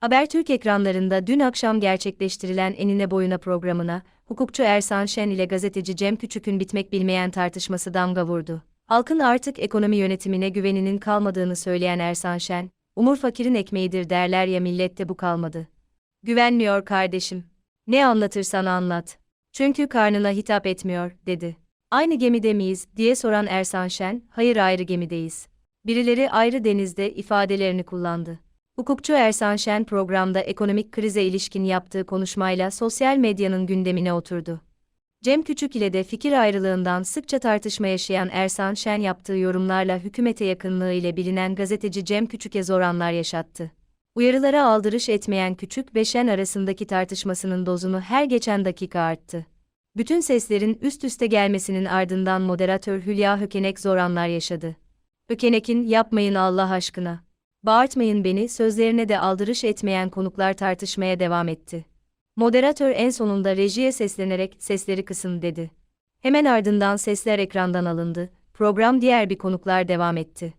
Habertürk ekranlarında dün akşam gerçekleştirilen enine boyuna programına, hukukçu Ersan Şen ile gazeteci Cem Küçük'ün bitmek bilmeyen tartışması damga vurdu. Halkın artık ekonomi yönetimine güveninin kalmadığını söyleyen Ersan Şen, umur fakirin ekmeğidir derler ya millette bu kalmadı. Güvenmiyor kardeşim. Ne anlatırsan anlat. Çünkü karnına hitap etmiyor, dedi. Aynı gemide miyiz, diye soran Ersan Şen, hayır ayrı gemideyiz. Birileri ayrı denizde ifadelerini kullandı. Hukukçu Ersan Şen programda ekonomik krize ilişkin yaptığı konuşmayla sosyal medyanın gündemine oturdu. Cem Küçük ile de fikir ayrılığından sıkça tartışma yaşayan Ersan Şen yaptığı yorumlarla hükümete yakınlığı ile bilinen gazeteci Cem Küçük'e zor anlar yaşattı. Uyarılara aldırış etmeyen Küçük ve Şen arasındaki tartışmasının dozunu her geçen dakika arttı. Bütün seslerin üst üste gelmesinin ardından moderatör Hülya Hökenek zor anlar yaşadı. Hökenek'in yapmayın Allah aşkına. Bağırtmayın beni sözlerine de aldırış etmeyen konuklar tartışmaya devam etti. Moderatör en sonunda rejiye seslenerek sesleri kısın dedi. Hemen ardından sesler ekrandan alındı. Program diğer bir konuklar devam etti.